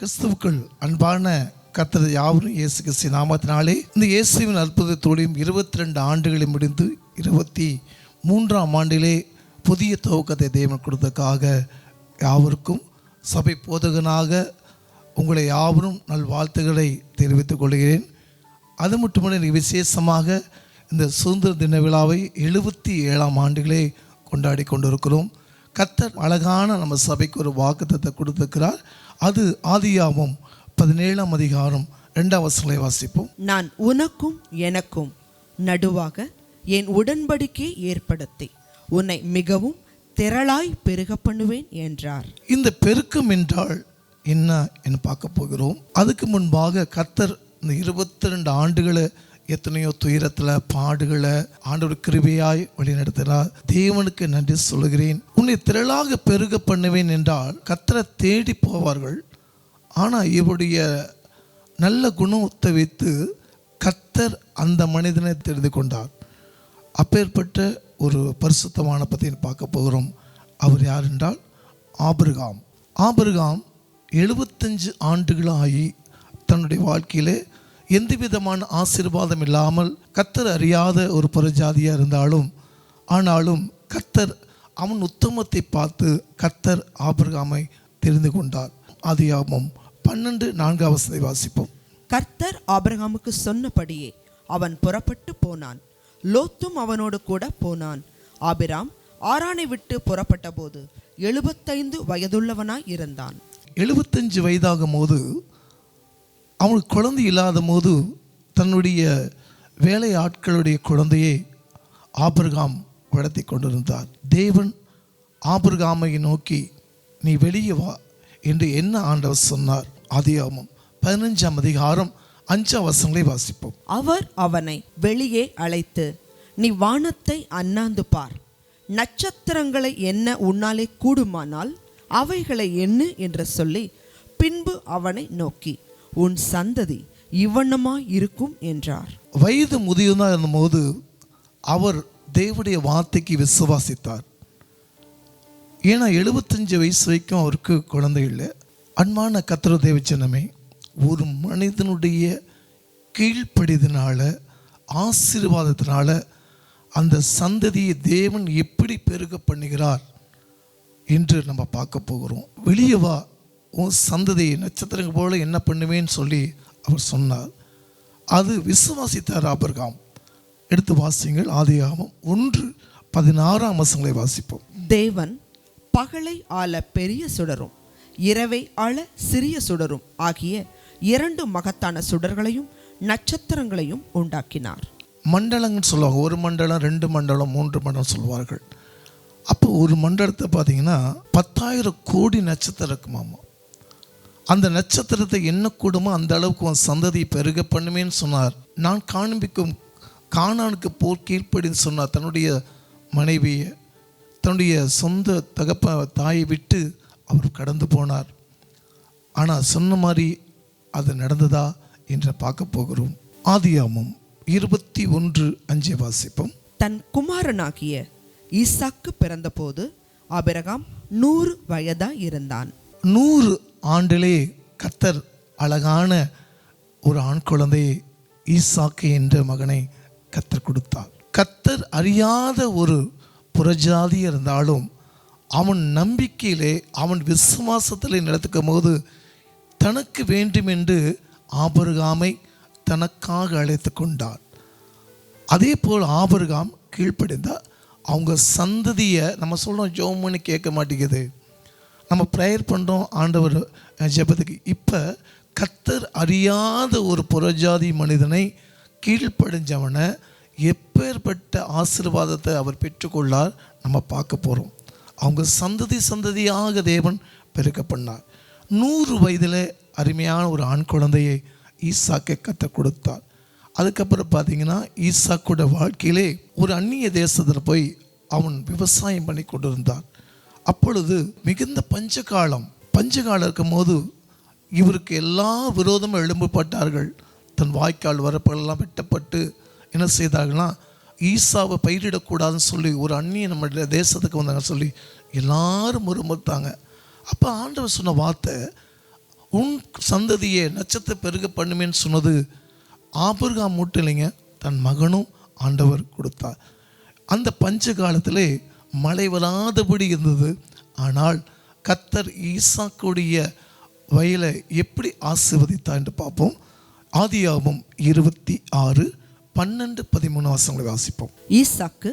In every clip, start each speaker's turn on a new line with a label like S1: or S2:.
S1: கிறிஸ்துவுக்குள் அன்பான கர்த்தர் யாவரும் இயேசு கிறிஸ்து நாமத்தினாலே இந்த இயேசுவின் அற்புதத்தோடையும் இருபத்தி ரெண்டு ஆண்டுகளை முடிந்து இருபத்தி மூன்றாம் ஆண்டிலே புதிய துவக்கத்தை தேவன் கொடுத்ததுக்காக யாவருக்கும் சபை போதகனாக உங்களை யாவரும் நல்வாழ்த்துக்களை தெரிவித்துக் கொள்கிறேன். அது மட்டுமல்ல விசேஷமாக இந்த சுதந்திர தின விழாவை எழுபத்தி ஏழாம் ஆண்டுகளே கொண்டாடி கொண்டிருக்கிறோம். கர்த்தர் அழகான நம்ம சபைக்கு ஒரு வாக்குத்தத்தை கொடுத்துருக்கிறார். அது ஆதியாமம் பதினேழாம் அதிகாரம் வசனங்களை வாசிப்போம்.
S2: நான் உனக்கும் எனக்கும் நடுவாக என் உடன்படிக்கை ஏற்படுத்தி உன்னை மிகவும் திரளாய் பெருக பண்ணுவேன் என்றார்.
S1: இந்த பெருக்கம் என்றால் என்ன என்று பார்க்க போகிறோம். அதுக்கு முன்பாக கர்த்தர் இந்த இருபத்தி ரெண்டு ஆண்டுகளை எத்தனையோ துயரத்தில் பாடுகளை ஆண்டவர் கிருபையாய் வழிநடத்தினார். தேவனுக்கு நன்றி சொல்லுகிறேன். உன்னை திரளாக பெருக பண்ணுவேன் என்றால் கத்தரை தேடி போவார்கள். ஆனால் இவருடைய நல்ல குணத்தை வைத்து கத்தர் அந்த மனிதனை தெரிந்து கொண்டார். அப்பேற்பட்ட ஒரு பரிசுத்தமான பற்றி பார்க்க போகிறோம். அவர் யார் என்றால் ஆபிரகாம். ஆபிரகாம் எழுபத்தஞ்சு ஆண்டுகளாகி தன்னுடைய வாழ்க்கையிலே எந்த விதமான ஆசீர்வாதம் இல்லாமல் கத்தர் அறியாத ஒரு புறஜாதியாக இருந்தாலும் ஆனாலும் கத்தர் அவன் உத்தமத்தை பார்த்து கத்தர் ஆபிரகாமை தெரிந்து கொண்டார். ஆதியாகமம் பன்னெண்டு நான்காம் வசதை வாசிப்போம்.
S2: கர்த்தர் ஆபிரகாமுக்கு சொன்னபடியே அவன் புறப்பட்டு போனான். லோத்தும் அவனோடு கூட போனான். ஆபிராம் ஆரானை விட்டு புறப்பட்ட போது எழுபத்தைந்து வயதுள்ளவனாய் இருந்தான்.
S1: எழுபத்தஞ்சு வயதாகும் போது அவனுக்கு குழந்தை இல்லாத போது தன்னுடைய வேலை ஆட்களுடைய குழந்தையை ஆபிரகாம் வளர்த்தி கொண்டிருந்தார். தேவன் ஆபிரகாமை நோக்கி நீ வெளியே வா என்று என்ன ஆண்டவர் சொன்னார்? அதிகாமம் பதினஞ்சாம் அதிகாரம் அஞ்சாம் வசங்களை வாசிப்போம்.
S2: அவர் அவனை வெளியே அழைத்து நீ வானத்தை அண்ணாந்து பார். நட்சத்திரங்களை என்ன உன்னாலே கூடுமானால் அவைகளை எண்ணு என்று சொல்லி பின்பு அவனை நோக்கி உன் சந்ததி இவ்வண்ணமாய் இருக்கும் என்றார்.
S1: வயது முதியதாக இருந்தபோது அவர் தேவனுடைய வார்த்தைக்கு விசுவாசித்தார். ஏன்னா எழுபத்தஞ்சு வயசு வரைக்கும் அவருக்கு குழந்தை இல்லை. அன்பான கத்திர தேவச்சனமே ஒரு மனிதனுடைய கீழ்ப்படிதனால ஆசீர்வாதத்தினால அந்த சந்ததியை தேவன் எப்படி பெருக பண்ணுகிறார் என்று நம்ம பார்க்க போகிறோம். வெளியே வா உன் சந்ததியை நட்சத்திரங்கள் போல என்ன பண்ணுவேன்னு சொல்லி அவர் சொன்னார். அது விசுவாசித்தார் ஆபிரகாம். எடுத்து வாசிங்கள் ஆதியாகமம் ஒன்று பதினாறாம் வசங்களை வாசிப்போம்.
S2: தேவன் பகலை ஆள பெரிய சுடரும் இரவை ஆள சிறிய சுடரும் ஆகிய இரண்டு மகத்தான சுடர்களையும் நட்சத்திரங்களையும் உண்டாக்கினார்.
S1: மண்டலங்கன்னு சொல்லுவாங்க. ஒரு மண்டலம் ரெண்டு மண்டலம் மூன்று மண்டலம் சொல்லுவார்கள் அப்போ ஒரு மண்டலத்தை பார்த்தீங்கன்னா பத்தாயிரம் கோடி நட்சத்திரம் இருக்குமாமா. அந்த நட்சத்திரத்தை என்ன கூடுமோ அந்த அளவுக்கு உன் சந்ததி பெருக பண்ணுமேன்னு சொன்னார். நான் காண்பிக்கும் காணானுக்கு போர் கீழ்ப்படின்னு சொன்னார் தன்னுடைய மனைவியை. தன்னுடைய சொந்த தகப்ப தாயை விட்டு அவர் கடந்து போனார். ஆனால் சொன்ன மாதிரி அது நடந்ததா என்று பார்க்க போகிறோம். ஆதியாமம் இருபத்தி ஒன்று அஞ்சை வாசிப்போம்.
S2: தன் குமாரனாகிய ஈசாக்கு பிறந்தபோது ஆபிரகாம் நூறு வயதாய் இருந்தான்.
S1: நூறு ஆண்டிலே கத்தர் அழகான ஒரு ஆண் குழந்தையை ஈசாக்கு என்ற மகனை கத்தர் கொடுத்தார். கத்தர் அறியாத ஒரு புறஜாதி இருந்தாலும் அவன் நம்பிக்கையிலே அவன் விசுவாசத்தில் நடத்துக்கும் போது தனக்கு வேண்டும் என்று ஆபருகாமை தனக்காக அழைத்து கொண்டார். அதே போல் ஆபருகாம் கீழ்ப்படிந்தால் அவங்க சந்ததியை நம்ம சொல்கிறோம் ஜோம் பண்ணி கேட்க மாட்டேங்குது. நம்ம ப்ரேயர் பண்ணுறோம் ஆண்டவர் ஜெபத்துக்கு. இப்போ கத்தர் அறியாத ஒரு புறஜாதி மனிதனை கீழ்ப்படிஞ்சவனை எப்பேற்பட்ட ஆசீர்வாதத்தை அவர் பெற்றுக்கொள்ளார் நம்ம பார்க்க போகிறோம் அவங்க சந்ததி சந்ததியாக தேவன் பெருக்க பண்ணார் நூறு வயதில் அருமையான ஒரு ஆண் குழந்தையை ஈசாக்கை கத்த கொடுத்தார். அதுக்கப்புறம் பார்த்தீங்கன்னா ஈசாக்கோட வாழ்க்கையிலே ஒரு அந்நிய தேசத்தில் போய் அவன் விவசாயம் பண்ணி கொண்டிருந்தான். அப்பொழுது மிகுந்த பஞ்சகாலம் பஞ்சகாலம் இருக்கும்போது இவருக்கு எல்லா விரோதமும் எழும்பப்பட்டார்கள். தன் வாய்க்கால் வரப்பெல்லாம் வெட்டப்பட்டு என்ன செய்தார்கள்னா ஈசாவை பயிரிடக்கூடாதுன்னு சொல்லி ஒரு அந்நிய நம்ம தேசத்துக்கு வந்தாங்க சொல்லி எல்லாரும் முறுமுறுத்தாங்க. அப்போ ஆண்டவர் சொன்ன வார்த்தை உன் சந்ததியை நட்சத்திர பெருக பண்ணுமேன்னு சொன்னது ஆபர்கா மட்டும் இல்லைங்க தன் மகனும் ஆண்டவர் கொடுத்தார். அந்த பஞ்ச காலத்திலே மழை வராதபடி இருந்தது. ஆனால் கத்தர் ஈசாக்குடைய வயலை எப்படி ஆசீர்வதித்தார் என்று பார்ப்போம். ஆதியாகமம் இருபத்தி ஆறு பன்னெண்டு பதிமூணு வசங்களை வாசிப்போம்.
S2: ஈசாக்கு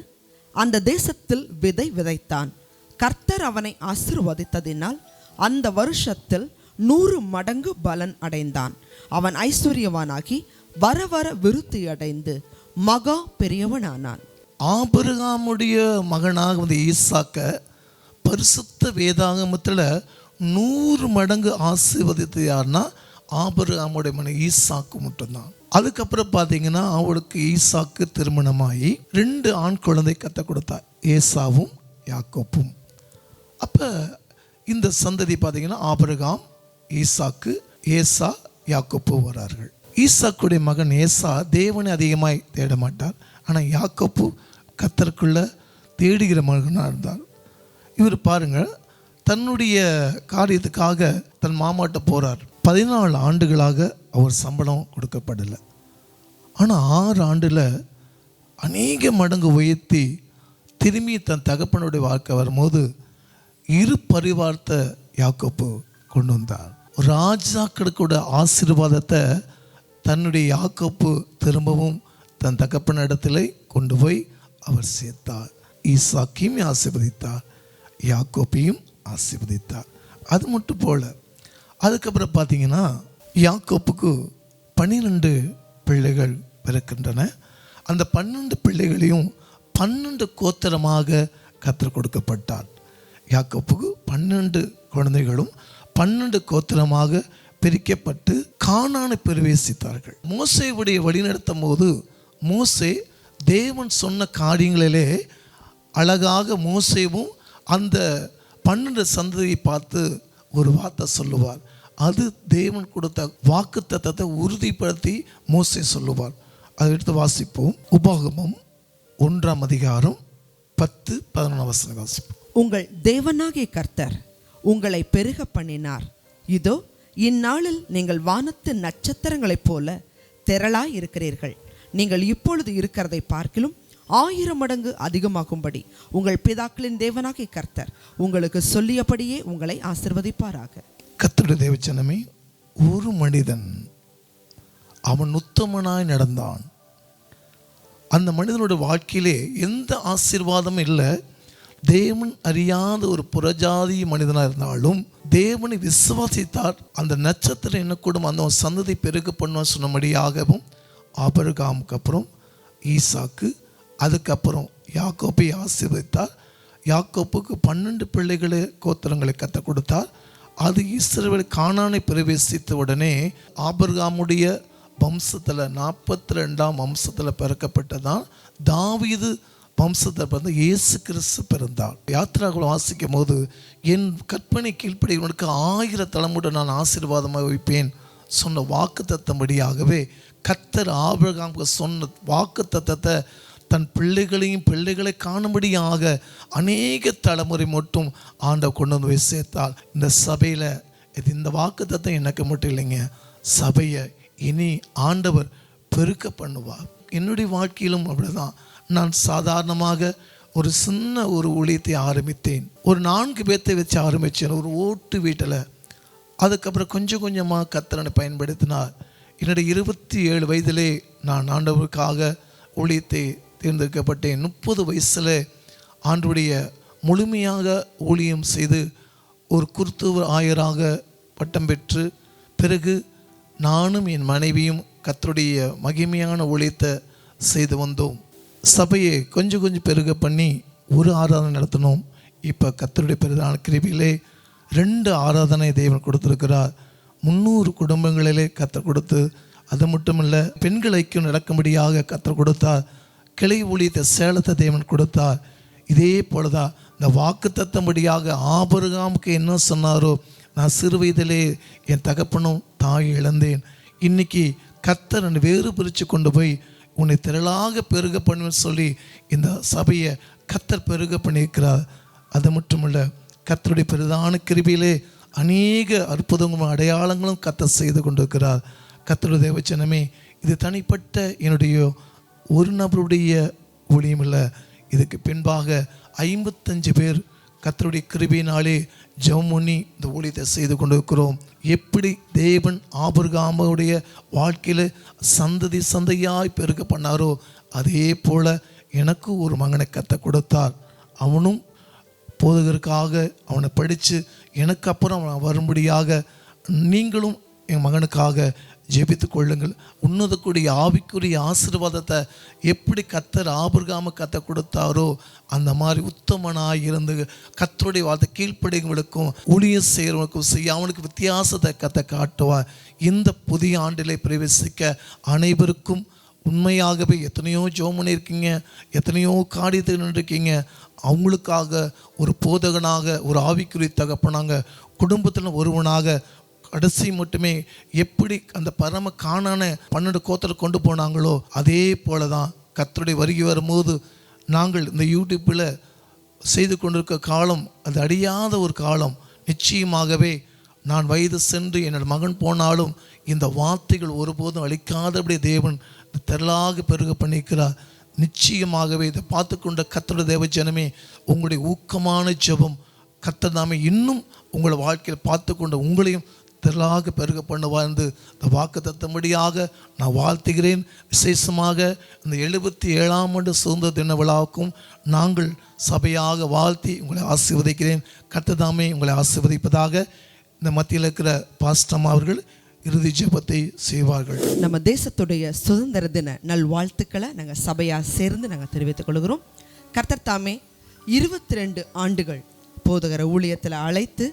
S2: அந்த தேசத்தில் விதை விதைத்தான். கர்த்தர் அவனை ஆசீர்வதித்ததினால் அந்த வருஷத்தில் நூறு மடங்கு பலன் அடைந்தான். அவன் ஐஸ்வர்யவானாகி வர வர விருத்தி அடைந்து மகா பெரியவனானான்.
S1: ஆபிரகாமுடைய மகனாக வந்த ஈசாக்க பரிசுத்த வேதாகமத்தில் நூறு மடங்கு ஆசீர்வதித்து யாருன்னா ஆபிரகாமுடைய மகன் ஈசாக்கு மட்டும்தான். அதுக்கப்புறம் பார்த்தீங்கன்னா அவளுக்கு ஈசாக்கு திருமணமாகி ரெண்டு ஆண் குழந்தை கத்த கொடுத்தா ஏசாவும் யாக்கோப்பும். அப்போ இந்த சந்ததி பார்த்தீங்கன்னா ஆபிரகாம் ஈசாக்கு ஏசா யாக்கோப்பு வரார்கள் ஈசாக்குடைய மகன் ஏசா தேவனை அதிகமாய் தேட மாட்டார் ஆனால் யாக்கப்பு கத்தருக்குள்ளே தேடுகிற மகனாக இருந்தார். இவர் பாருங்கள் தன்னுடைய காரியத்துக்காக தன் மாமாட்ட போகிறார் பதினாலு ஆண்டுகளாக அவர் சம்பளம் கொடுக்கப்படலை. ஆனால் ஆறு ஆண்டில் அநேக மடங்கு உயர்த்தி திரும்பி தன் தகப்பனுடைய வாழ்க்கை வரும்போது இரு பரிவார்த்தை யாக்கப்பு கொண்டு வந்தார். ராஜாக்களுக்கூட ஆசீர்வாதத்தை தன்னுடைய யாக்கப்பு திரும்பவும் தன் தகப்பன் இடத்துல கொண்டு போய் அவர் சேர்த்தார். ஈசாக்கையும் ஆசீர்வதித்தார். யாக்கோப்பையும் ஆசீர்வதித்தார். அது மட்டும் போல அதுக்கப்புறம் பார்த்தீங்கன்னா யாக்கோப்புக்கு பன்னிரெண்டு பிள்ளைகள் பிறக்கின்றன. அந்த பன்னெண்டு பிள்ளைகளையும் பன்னெண்டு கோத்திரமாக கற்றுக் கொடுக்கப்பட்டார். யாக்கோப்புக்கு பன்னெண்டு குழந்தைகளும் பன்னெண்டு கோத்திரமாக பிரிக்கப்பட்டு காணான பிரவேசித்தார்கள். மோசையுடைய வழிநடத்தும் போது மோசே தேவன் சொன்ன காரியங்களிலே அழகாக மோசேவும் அந்த பன்னெண்டு சந்ததியை பார்த்து ஒரு வார்த்தை சொல்லுவார். அது தேவன் கொடுத்த வாக்கு தத்தத்தை உறுதிப்படுத்தி மோசே சொல்லுவார். அதை எடுத்து வாசிப்போம். உபாகமம் ஒன்றாம் அதிகாரம் பத்து பதினொன்றாம் வசனம் வாசிப்போம்.
S2: உங்கள் தேவனாகிய கர்த்தர் உங்களை பெருக பண்ணினார். இதோ இந்நாளில் நீங்கள் வானத்து நட்சத்திரங்களைப் போல திரளாய் இருக்கிறீர்கள் நீங்கள் இப்பொழுது இருக்கிறதை பார்க்கிலும் ஆயிரம் மடங்கு அதிகமாகும்படி உங்கள் பிதாக்களின் தேவனாக கர்த்தர் உங்களுக்கு சொல்லியபடியே உங்களை ஆசிர்வதிப்பாராக.
S1: கர்த்தருடைய தேவச்சனமே ஒரு மனிதன் அவன் உத்தமனாய் நடந்தான். அந்த மனிதனுடைய வாழ்க்கையிலே எந்த ஆசீர்வாதமும் இல்லை. தேவன் அறியாத ஒரு புறஜாதி மனிதனாக இருந்தாலும் தேவனை விசுவாசித்தார். அந்த நட்சத்திரம் என்ன கூடும்? அந்த சந்ததி பெருக பண்ணுவான் சொன்னபடியாகவும் ஆபரகாமுக்கு அப்புறம் ஈசாக்கு அதுக்கப்புறம் யாக்கோப்பை ஆசீர்வதித்தார். யாக்கோப்புக்கு பன்னெண்டு பிள்ளைகளை கோத்திரங்களை கற்றுக் கொடுத்தார். அது இஸ்ரவேல் காணானை பிரவேசித்த உடனே ஆபர்காமுடைய வம்சத்தில் நாற்பத்தி ரெண்டாம் வம்சத்தில் பிறக்கப்பட்டதான் தாவீது வம்சத்தில் பிறந்த இயேசு கிறிஸ்து பிறந்தார். யாத்திராக்கள் வாசிக்கும் போது என் கற்பனை கீழ்ப்படிவனுக்கு ஆயிரம் தலைமுறை நான் ஆசீர்வாதமாக வைப்பேன் சொன்ன வாக்கு தத்தம்படியாகவே கத்தர் ஆபிரகாமுக்கு சொன்ன வாக்கு தத்தத்தை தன் பிள்ளைகளையும் பிள்ளைகளை காணும்படியாக அநேக தலைமுறை மட்டும் ஆண்ட கொண்டு வந்து போய் சேர்த்தால் இந்த சபையில் இது இந்த வாக்கு தத்தம் எனக்கு மட்டும் இல்லைங்க. சபையை இனி ஆண்டவர் பெருக்க பண்ணுவார். என்னுடைய வாழ்க்கையிலும் அப்படிதான். நான் சாதாரணமாக ஒரு சின்ன ஒரு ஊழியத்தை ஆரம்பித்தேன். ஒரு நான்கு பேர்த்தை வச்சு ஆரம்பித்தேன். ஒரு ஓட்டு வீட்டில். அதுக்கப்புறம் கொஞ்சம் கொஞ்சமாக கத்திரனை பயன்படுத்தினார். என்னுடைய இருபத்தி ஏழு வயதிலே நான் ஆண்டவருக்காக ஊழியத்தை தேர்ந்தெடுக்கப்பட்டேன். முப்பது வயசில் ஆண்டுடைய முழுமையாக ஊழியம் செய்து ஒரு குருத்துவ ஆயராக பட்டம் பெற்று பிறகு நானும் என் மனைவியும் கத்தருடைய மகிமையான ஊழியத்தை செய்து வந்தோம். சபையை கொஞ்சம் கொஞ்சம் பெருக பண்ணி ஒரு ஆராதனை நடத்தினோம். இப்போ கத்தருடைய பெருதான கிருபியிலே ரெண்டு ஆராதனை தேவன் கொடுத்துருக்கிறார். முந்நூறு குடும்பங்களிலே கற்றுக் கொடுத்து அது மட்டும் இல்லை நடக்கும்படியாக கற்றுக் கொடுத்தார். கிளை ஊழியத்தை சேலத்தை தேவன் கொடுத்தார். இதே போலதான் இந்த வாக்கு தத்தம்படியாக ஆபருகாமுக்கு என்ன சொன்னாரோ நான் சிறு வயதிலே என் தகப்பனும் தாய் இழந்தேன். இன்னைக்கு கத்தர் என்னை வேறு பிரித்து கொண்டு போய் உன்னை திரளாக பெருக பண்ணுவேன்னு சொல்லி இந்த சபையை கத்தர் பெருக பண்ணியிருக்கிறார். அது மட்டுமல்ல கத்தருடைய பெரிதான கிருபியிலே அநேக அற்புதங்களும் அடையாளங்களும் கத்த செய்து கொண்டிருக்கிறார். கத்தருடைய தேவச்சனமே இது தனிப்பட்ட என்னுடைய ஒரு நபருடைய ஊழியம் இல்லை இதுக்கு பின்பாக ஐம்பத்தஞ்சு பேர் கத்தருடைய கிருபியினாலே ஜெபம் பண்ணி இந்த ஊழியத்தை செய்து கொண்டிருக்கிறோம். எப்படி தேவன் ஆபிரகாமுடைய வாழ்க்கையில் சந்ததி சந்தையாய் பெருக பண்ணாரோ அதே போல் எனக்கு ஒரு மகனை கத்த கொடுத்தார். அவனும் போதகருக்காக அவனை படித்து எனக்கு அப்புறம் வரும்படியாக நீங்களும் என் மகனுக்காக ஜெபித்து கொள்ளுங்கள். உன்னதக்கூடிய ஆவிக்குரிய ஆசீர்வாதத்தை எப்படி கத்தர் ஆபிரகாம கத்தை கொடுத்தாரோ அந்த மாதிரி உத்தமனாக இருந்து கத்தருடைய வார்த்தை கீழ்ப்படிகளுக்கும் ஊழிய செய்கிறவனுக்கும் செய்ய அவனுக்கு வித்தியாசத்தை கத்தை காட்டுவார். இந்த புதிய ஆண்டிலே பிரவேசிக்க அனைவருக்கும் உண்மையாகவே எத்தனையோ ஜோம் பண்ணியிருக்கீங்க எத்தனையோ காரியத்தில் நின்றுருக்கீங்க. அவங்களுக்காக ஒரு போதகனாக ஒரு ஆவிக்குறி தகப்பனாங்க குடும்பத்தில் ஒருவனாக கடைசி மட்டுமே எப்படி அந்த பரம காணான பன்னெண்டு கோத்தில் கொண்டு போனாங்களோ அதே போல தான் கத்தருடைய வருகி வரும்போது நாங்கள் இந்த யூடியூப்பில் செய்து கொண்டிருக்க காலம் அது அடியாத ஒரு காலம். நிச்சயமாகவே நான் வயது சென்று என்னோட மகன் போனாலும் இந்த வார்த்தைகள் ஒருபோதும் அழிக்காதபடி தேவன் திரளாக பெருக பண்ணிக்கிறார் நிச்சயமாகவே இதை பார்த்து கொண்ட கத்தருடைய தேவ ஜனமே உங்களுடைய ஊக்கமான ஜெபம் கத்தர் இன்னும் உங்களை வாழ்க்கையில் பார்த்து கொண்ட உங்களையும் திரளாக பெருக பண்ணுவார் என்று இந்த வாக்கு தத்தபடியாக நான் வாழ்த்துகிறேன். விசேஷமாக இந்த எழுபத்தி ஏழாம் ஆண்டு சுதந்திர தின விழாவுக்கும் நாங்கள் சபையாக வாழ்த்தி உங்களை ஆசீர்வதிக்கிறேன். கத்ததாமே உங்களை ஆசீர்வதிப்பதாக இந்த மத்தியில் இருக்கிற பாஸ்டம் அவர்கள் இறுதி ஜெபத்தை செய்வார்கள்.
S2: நம்ம தேசத்துடைய சுதந்திர தின நல்வாழ்த்துக்களை நாங்கள் சபையாக சேர்ந்து நாங்கள் தெரிவித்துக் கொள்கிறோம். கர்த்தர் தாமே இருபத்தி ரெண்டு ஆண்டுகள் போதகர ஊழியத்தில் அழைத்து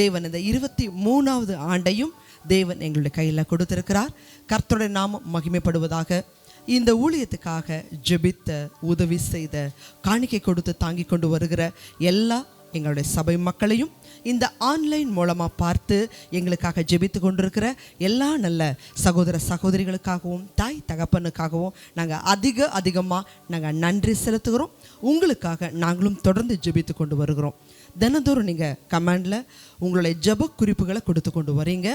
S2: தேவன் இந்த இருபத்தி மூணாவது ஆண்டையும் தேவன் எங்களுடைய கையில் கொடுத்திருக்கிறார். கர்த்தருடைய நாமம் மகிமைப்படுவதாக இந்த ஊழியத்துக்காக ஜெபித்த உதவி செய்த காணிக்கை கொடுத்து தாங்கி கொண்டு வருகிற எல்லா எங்களுடைய சபை மக்களையும் இந்த ஆன்லைன் மூலமாக பார்த்து எங்களுக்காக ஜெபித்து கொண்டிருக்கிற எல்லா நல்ல சகோதர சகோதரிகளுக்காகவும் தாய் தகப்பனுக்காகவும் நாங்கள் அதிக அதிகமாக நாங்கள் நன்றி செலுத்துகிறோம். உங்களுக்காக நாங்களும் தொடர்ந்து ஜெபித்து கொண்டு வருகிறோம். தினந்தோறும் நீங்கள் கமெண்டில் உங்களுடைய ஜப குறிப்புகளை கொடுத்து கொண்டு வரீங்க.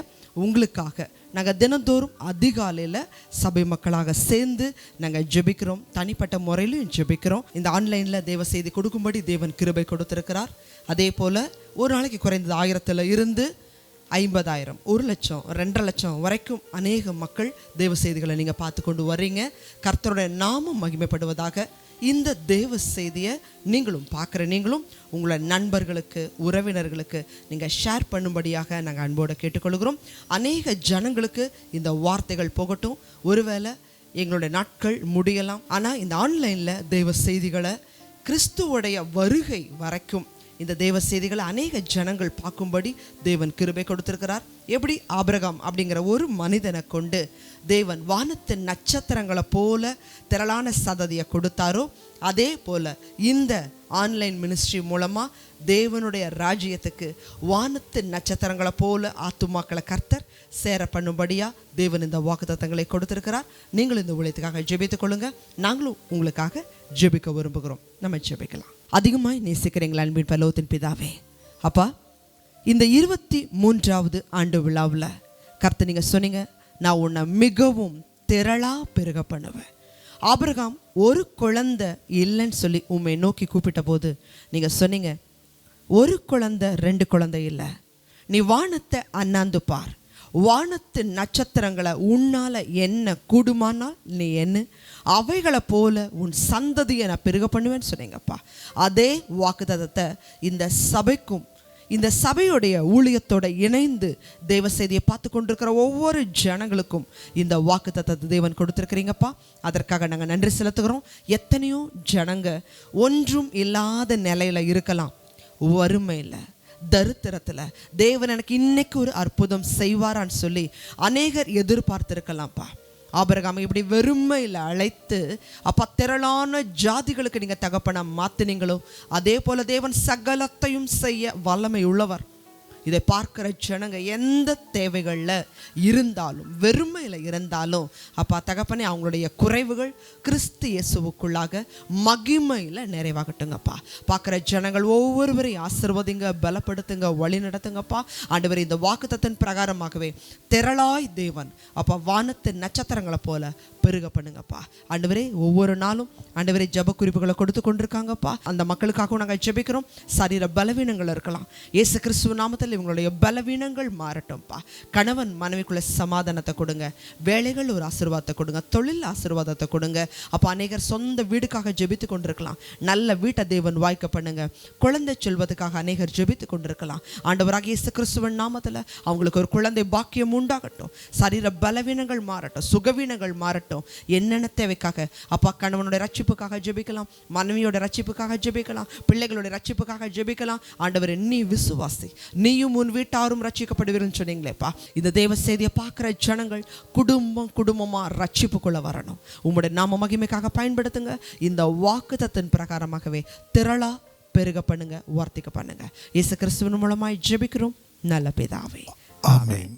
S2: உங்களுக்காக நாங்கள் தினந்தோறும் அதிகாலையில் சபை மக்களாக சேர்ந்து நாங்கள் ஜெபிக்கிறோம். தனிப்பட்ட முறையிலும் ஜெபிக்கிறோம். இந்த ஆன்லைனில் தேவ செய்தி கொடுக்கும்படி தேவன் கிருபை கொடுத்துருக்கிறார். அதே போல் ஒரு நாளைக்கு குறைந்தது ஆயிரத்தில் இருந்து ஐம்பதாயிரம். ஒரு லட்சம் ரெண்டரை லட்சம் வரைக்கும் அநேக மக்கள் தேவ செய்திகளை நீங்கள் பார்த்து கொண்டு வர்றீங்க. கர்த்தருடைய நாமம் மகிமைப்படுவதாக இந்த தேவ செய்தியை நீங்களும் பார்க்குற நீங்களும் உங்களை நண்பர்களுக்கு உறவினர்களுக்கு நீங்கள் ஷேர் பண்ணும்படியாக நாங்கள் அன்போடு கேட்டுக்கொள்கிறோம். அநேக ஜனங்களுக்கு இந்த வார்த்தைகள் போகட்டும். ஒருவேளை எங்களுடைய நாட்கள் முடியலாம். ஆனால் இந்த ஆன்லைனில் தெய்வ செய்திகளை கிறிஸ்துவோடைய வருகை வரைக்கும் இந்த தேவ செய்திகளை அநேக ஜனங்கள் பார்க்கும்படி தேவன் கிருபை கொடுத்திருக்கிறார். எப்படி? ஆபிரகாம் அப்படிங்கிற ஒரு மனிதனை கொண்டு தேவன் வானத்து நட்சத்திரங்களை போல திரளான சததியை கொடுத்தாரோ அதே போல இந்த ஆன்லைன் மினிஸ்ட்ரி மூலமாக தேவனுடைய ராஜ்யத்துக்கு வானத்து நட்சத்திரங்களை போல ஆத்துமாக்களை கர்த்தர் சேர பண்ணும்படியா தேவன் இந்த வாக்குத்தத்தங்களை கொடுத்திருக்கிறார். நீங்களும் இந்த ஊழியத்துக்காக ஜெபித்துக் கொள்ளுங்க. நாங்களும் உங்களுக்காக ஜெபிக்க விரும்புகிறோம். நம்ம ஜெபிக்கலாம். அதிகமாய் நேசிக்கிறீங்களா அன்பின் பலோத்தின் பிதாவே. அப்பா இந்த இருபத்தி மூன்றாவது ஆண்டு விழாவில் கர்த்தர் நீங்கள் சொன்னீங்க நான் உன்னை மிகவும் திரளா பெருக பண்ணுவேன். ஆபிரகாம் ஒரு குழந்தை இல்லைன்னு சொல்லி உண்மை நோக்கி கூப்பிட்ட போது நீங்கள் சொன்னீங்க ஒரு குழந்தை ரெண்டு குழந்தை இல்லை. நீ வானத்தை அண்ணாந்து பார். வானத்து நட்சத்திரங்களை உன்னால் என்ன கூடுமானால் நீ என்ன? அவைகளை போல உன் சந்ததியை நான் பெருக பண்ணுவேன்னு சொன்னீங்கப்பா. அதே வாக்குதத்தை இந்த சபைக்கும் இந்த சபையுடைய ஊழியத்தோட இணைந்து தெய்வ செய்தியை பார்த்து கொண்டிருக்கிற ஒவ்வொரு ஜனங்களுக்கும் இந்த வாக்குத்தத்தத்தை தேவன் கொடுத்துருக்கிறீங்கப்பா. அதற்காக நாங்கள் நன்றி செலுத்துகிறோம். எத்தனையோ ஜனங்க ஒன்றும் இல்லாத நிலையில இருக்கலாம். வறுமையில் தரித்திரத்தில். தேவன் எனக்கு இன்னைக்கு ஒரு அற்புதம் செய்வாரான்னு சொல்லி அநேகர் எதிர்பார்த்திருக்கலாம்ப்பா. ஆபரகாம இப்படி வெறுமையில் அழைத்து அப்பா திரளான ஜாதிகளுக்கு நீங்கள் தகப்பனை மாத்தினீங்களோ அதே போல தேவன் சகலத்தையும் செய்ய வல்லமை உள்ளவர் இதை பார்க்கிற ஜனங்க எந்த தேவைகளில் இருந்தாலும் வெறுமையில் இருந்தாலும் அப்பா தகப்பனே அவங்களுடைய குறைவுகள் கிறிஸ்து இயேசுவுக்குள்ளாக மகிமையில் நிறைவாகட்டுங்கப்பா. பார்க்குற ஜனங்கள் ஒவ்வொருவரையும் ஆசிர்வதிங்க பலப்படுத்துங்க வழி நடத்துங்கப்பா. ஆண்டவர் இந்த வாக்குத்தத்தின் பிரகாரமாகவே திரளாய் தேவன் அப்பா வானத்து நட்சத்திரங்களை போல பெருக பண்ணுங்கப்பா. ஆண்டவரே ஒவ்வொரு நாளும் ஆண்டவரே ஜப குறிப்புகளை கொடுத்து கொண்டிருக்காங்கப்பா. அந்த மக்களுக்காகவும் நாங்கள் ஜெபிக்கிறோம். சரீர பலவீனங்கள் இருக்கலாம். ஏசு கிறிஸ்துவ நாமத்தில் இவங்களுடைய பலவீனங்கள் மாறட்டும்ப்பா கணவன் மனைவிக்குள்ள சமாதானத்தை கொடுங்க. வேலைகள் ஒரு ஆசீர்வாதத்தை கொடுங்க. தொழில் ஆசீர்வாதத்தை கொடுங்க. அப்போ அநேகர் சொந்த வீடுக்காக ஜெபித்து கொண்டிருக்கலாம். நல்ல வீட்டை தேவன் வாய்க்க பண்ணுங்க. குழந்தை செல்வதற்காக அநேகர் ஜெபித்து கொண்டிருக்கலாம். ஆண்டவராக இயேசு கிறிஸ்துவன் நாமத்தில் அவங்களுக்கு ஒரு குழந்தை பாக்கியம் உண்டாகட்டும். சரீர பலவீனங்கள் மாறட்டும். சுகவீனங்கள் மாறட்டும். என்னென்ன தேவைக்காக? அப்பா கணவனுடைய ரட்சிப்புக்காக ஜெபிக்கலாம். மனைவியோட ரட்சிப்புக்காக ஜெபிக்கலாம். பிள்ளைகளுடைய ரட்சிப்புக்காக ஜெபிக்கலாம். ஆண்டவர் நீ விசுவாசி. நீ நீயும் உன் வீட்டாரும் ரட்சிக்கப்படுவீர்கள் சொன்னீங்களேப்பா. இந்த தேவ செய்தியை பார்க்குற ஜனங்கள் குடும்பம் குடும்பமா ரட்சிப்புக்குள்ளே வரணும். உங்களுடைய நாம மகிமைக்காக பயன்படுத்துங்க. இந்த வாக்குத்தத்தின் பிரகாரமாகவே திரளா பெருக பண்ணுங்க வார்த்திக்க பண்ணுங்க. இயேசு கிறிஸ்துவின் மூலமாய் ஜெபிக்கிறோம். நல்ல பிதாவே.
S1: ஆமென்.